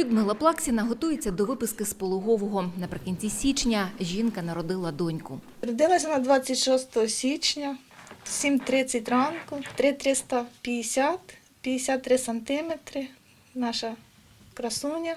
Людмила Плаксіна готується до виписки з пологового. Наприкінці січня жінка народила доньку. Родилася на 26 січня, 7.30 ранку, 3,350, 53 сантиметри. Наша красуня.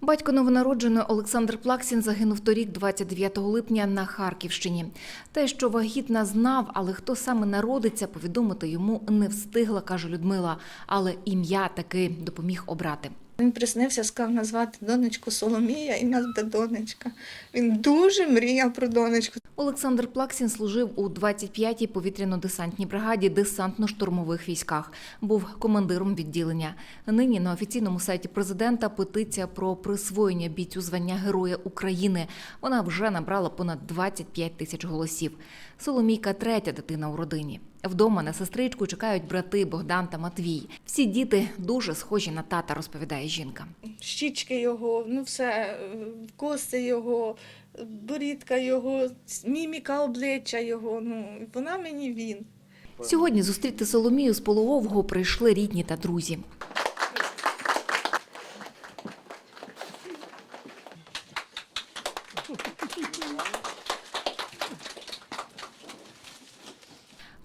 Батько новонародженої Олександр Плаксін загинув торік, 29 липня, на Харківщині. Те, що вагітна знав, але хто саме народиться, повідомити йому не встигла, каже Людмила. Але ім'я таки допоміг обрати. Він приснився, сказав назвати донечку Соломія, і буде донечка. Він дуже мріяв про донечку. Олександр Плаксін служив у 25-й повітряно-десантній бригаді десантно-штурмових військах. Був командиром відділення. Нині на офіційному сайті президента петиція про присвоєння бійцю звання Героя України. Вона вже набрала понад 25 тисяч голосів. Соломійка третя дитина у родині. Вдома на сестричку чекають брати Богдан та Матвій. Всі діти дуже схожі на тата, розповідає жінка. Щічки його, ну все, коси його, борідка його, міміка обличчя його. Ну, вона мені він. Сьогодні зустріти Соломію з пологового прийшли рідні та друзі.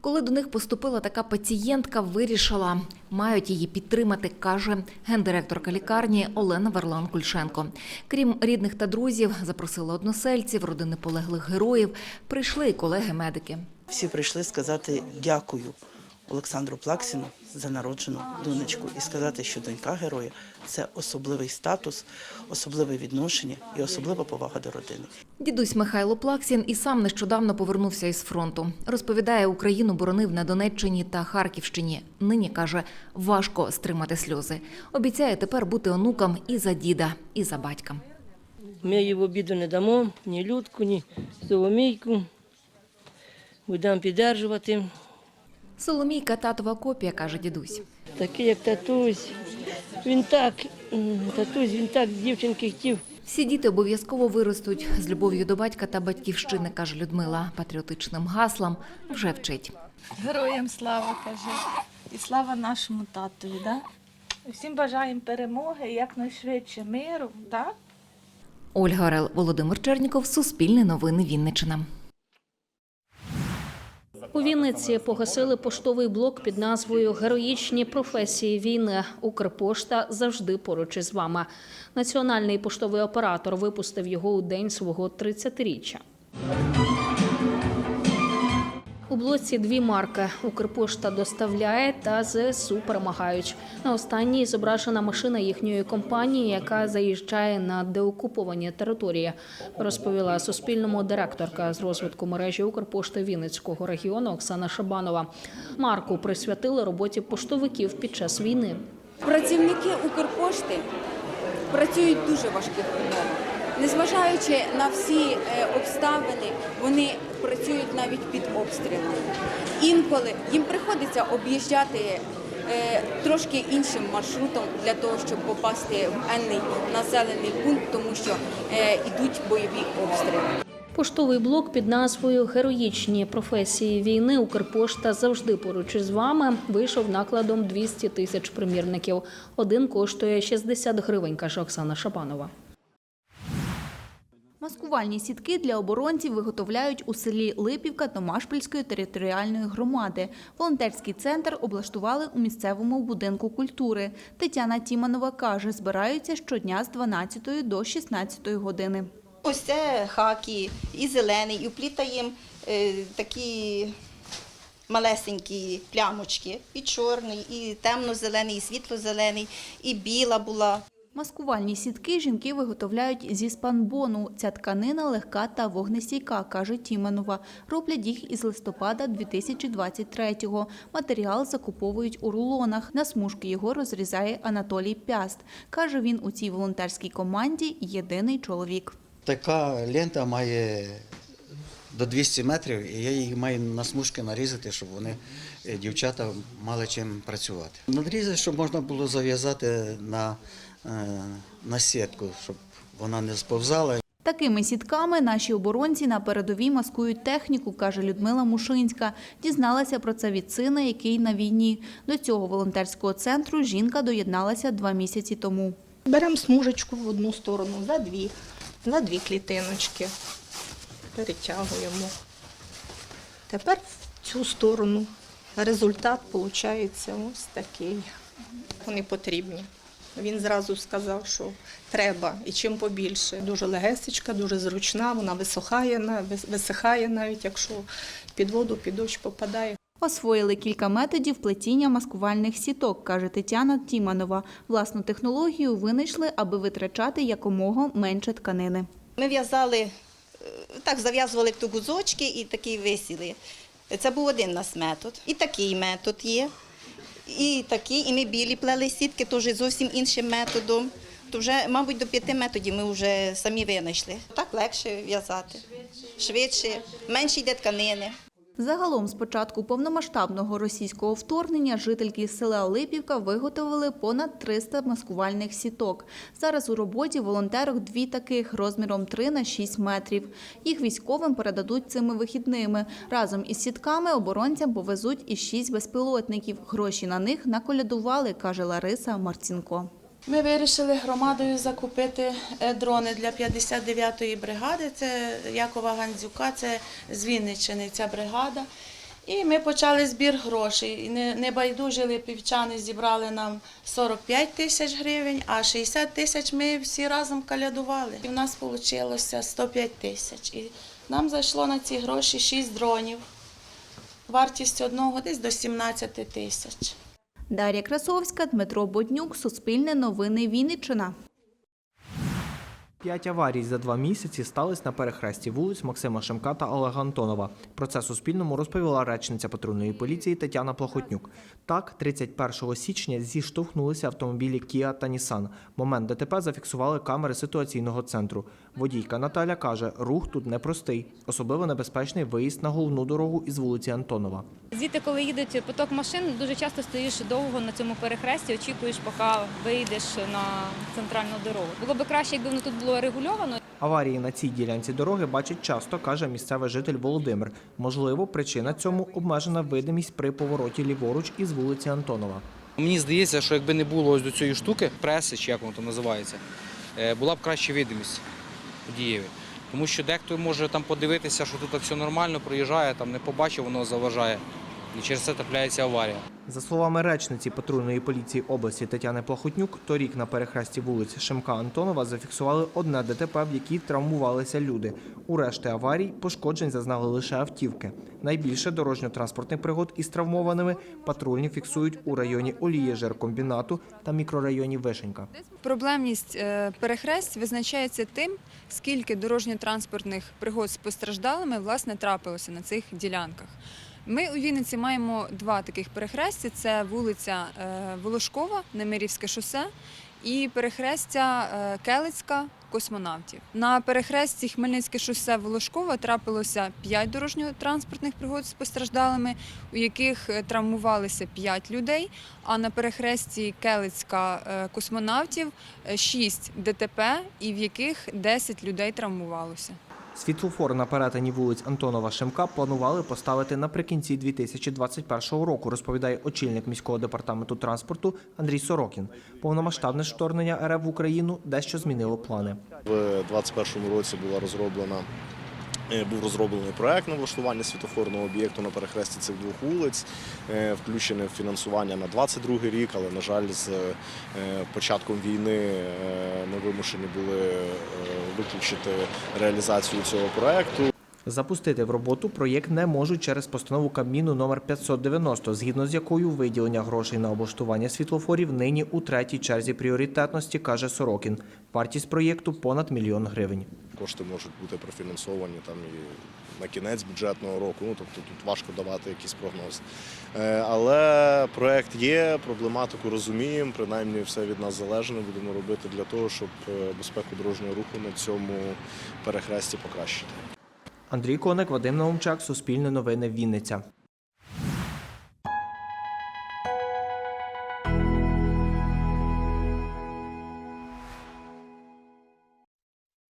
Коли до них поступила така пацієнтка, вирішила, мають її підтримати, каже гендиректорка лікарні Олена Варлан Кульшенко. Крім рідних та друзів, запросила односельців, родини полеглих героїв. Прийшли і колеги-медики. Всі прийшли сказати дякую Олександру Плаксіну за народжену донечку і сказати, що донька героя це особливий статус, особливе відношення і особлива повага до родини. Дідусь Михайло Плаксін і сам нещодавно повернувся із фронту. Розповідає, Україну боронив на Донеччині та Харківщині. Нині каже, важко стримати сльози. Обіцяє тепер бути онукам і за діда, і за батька. Ми їй в обіду не дамо ні Людку, ні Соломійку. Будемо піддержувати. Соломійка татова копія, каже дідусь. Такий, як татусь. Він так, татусь, він так з дівчинки хотів. Всі діти обов'язково виростуть з любов'ю до батька та батьківщини, каже Людмила. Патріотичним гаслам вже вчить. Героям слава каже. І слава нашому татові. Да? Всім бажаємо перемоги, якнайшвидше миру. Да? Ольга Орел, Володимир Черніков, Суспільне новини Вінниччина. У Вінниці погасили поштовий блок під назвою Героїчні професії війни. Укрпошта завжди поруч із вами. Національний поштовий оператор випустив його у день свого 30-річчя. У блоці дві марки Укрпошта доставляє та ЗСУ перемагають. На останній зображена машина їхньої компанії, яка заїжджає на деокуповані території, розповіла Суспільному директорка з розвитку мережі Укрпошти Вінницького регіону Оксана Шабанова. Марку присвятили роботі поштовиків під час війни. Працівники Укрпошти працюють дуже важких умовах. Незважаючи на всі е, обставини, вони працюють навіть під обстрілами. Інколи їм приходиться об'їжджати е, трошки іншим маршрутом для того, щоб попасти в енний населений пункт, тому що е, йдуть бойові обстріли. Поштовий блок під назвою Героїчні професії війни Укрпошта завжди поруч із вами вийшов накладом 200 тисяч примірників. Один коштує 60 гривень, каже Оксана Шабанова. Маскувальні сітки для оборонців виготовляють у селі Липівка Томашпільської територіальної громади. Волонтерський центр облаштували у місцевому будинку культури. Тетяна Тіманова каже, збираються щодня з 12 до 16 години. Ось це хакі, і зелений, і вплітаємо е, такі малесенькі плямочки, і чорний, і темно-зелений, і світло-зелений, і біла була. Маскувальні сітки жінки виготовляють зі спанбону. Ця тканина легка та вогнестійка, каже Тіманова. Роблять їх із листопада 2023-го. Матеріал закуповують у рулонах. На смужки його розрізає Анатолій Пяст. Каже, він у цій волонтерській команді єдиний чоловік. Така лента має до 200 метрів, і я її маю на смужки нарізати, щоб вони, е, дівчата, мали чим працювати. Надрізати, щоб можна було зав'язати на, на сітку, щоб вона не сповзала. Такими сітками наші оборонці на передовій маскують техніку, каже Людмила Мушинська. Дізналася про це від сина, який на війні. До цього волонтерського центру жінка доєдналася два місяці тому. Беремо смужечку в одну сторону, за дві, за дві клітиночки. Перетягуємо. Тепер в цю сторону. Результат виходить ось такий. Вони потрібні. Він зразу сказав, що треба і чим побільше. Дуже легесечка, дуже зручна, вона висохає, висихає навіть, якщо під воду, під дощ попадає. Освоїли кілька методів плетіння маскувальних сіток, каже Тетяна Тіманова. Власну технологію винайшли, аби витрачати якомога менше тканини. Ми в'язали, е, так, зав'язували в ту гузочки і такі висіли. Це був один у нас метод. І такий метод є. І такі, і ми білі плели сітки, теж зовсім іншим методом. То вже, мабуть, до п'яти методів ми вже самі винайшли. Так легше в'язати, швидше, менше йде тканини. Загалом з початку повномасштабного російського вторгнення жительки села Липівка виготовили понад 300 маскувальних сіток. Зараз у роботі волонтерок дві таких розміром 3 на 6 метрів. Їх військовим передадуть цими вихідними. Разом із сітками оборонцям повезуть і 6 безпілотників. Гроші на них наколядували, каже Лариса Марцінко. Ми вирішили громадою закупити е, дрони для 59-ї бригади. Це Якова Гандзюка, це з Вінниччини ця бригада. І ми почали збір грошей. Не- Небайдужі липівчани зібрали нам 45 тисяч гривень, а 60 тисяч ми всі разом калядували. І в нас вийшло 105 тисяч. І нам зайшло на ці гроші 6 дронів. Вартість одного десь до 17 тисяч. Дар'я Красовська, Дмитро Боднюк, Суспільне новини Вінниччина. П'ять аварій за два місяці стались на перехресті вулиць Максима Шемка та Олега Антонова. Про це Суспільному розповіла речниця патрульної поліції Тетяна Плохотнюк. Так, 31 січня зіштовхнулися автомобілі Kia та Nissan. Момент ДТП зафіксували камери ситуаційного центру. Водійка Наталя каже, рух тут непростий. Особливо небезпечний виїзд на головну дорогу із вулиці Антонова. Звідти, коли їдуть поток машин, дуже часто стоїш довго на цьому перехресті, очікуєш, поки вийдеш на центральну дорогу. Було б краще, якби воно тут було регульовано. Аварії на цій ділянці дороги бачить часто, каже місцевий житель Володимир. Можливо, причина цьому обмежена видимість при повороті ліворуч із вулиці Антонова. Мені здається, що якби не було ось до цієї штуки, преси, чи як воно там називається, е, була б краща видимість водієві. Тому що дехто може там подивитися, що тут все нормально, проїжджає, там не побачив, воно заважає. І через це трапляється аварія. За словами речниці патрульної поліції області Тетяни Плахотнюк, торік на перехресті вулиць Шемка Антонова зафіксували одне ДТП, в якій травмувалися люди. У решти аварій пошкоджень зазнали лише автівки. Найбільше дорожньо-транспортних пригод із травмованими патрульні фіксують у районі Олієжеркомбінату та мікрорайоні Вишенька. Проблемність е, перехресть визначається тим, скільки дорожньо-транспортних пригод з постраждалими власне трапилося на цих ділянках. Ми у Вінниці маємо два таких перехрестя: це вулиця е, Волошкова, Немирівське шосе і перехрестя е, Келицька. Космонавтів на перехресті Хмельницьке шосе Волошкова трапилося 5 дорожньо-транспортних пригод з постраждалими, у яких е, травмувалися 5 людей. А на перехресті Келицька космонавтів 6 ДТП, і в яких 10 людей травмувалося. Світлофор на перетині вулиць Антонова Шемка планували поставити наприкінці 2021 року, розповідає очільник міського департаменту транспорту Андрій Сорокін. Повномасштабне вторгнення РФ в Україну дещо змінило плани. В 2021 році була розроблена. Е, Був розроблений проект на влаштування світофорного об'єкту на перехресті цих двох вулиць, е, включене в фінансування на 22 рік, але, на жаль, з е, початком війни ми вимушені були виключити реалізацію цього проекту. Запустити в роботу проєкт не можуть через постанову Кабміну номер 590, згідно з якою виділення грошей на облаштування світлофорів нині у третій черзі пріоритетності, каже Сорокін. Вартість проєкту понад мільйон гривень. Кошти можуть бути профінансовані там і на кінець бюджетного року. Ну тобто тут важко давати якісь прогнози. Е, Але проект є, проблематику розуміємо. Принаймні, все від нас залежне. Будемо робити для того, щоб е, безпеку дорожнього руху на цьому перехресті покращити. Андрій Коник, Вадим Наумчак, Суспільне новини, Вінниця.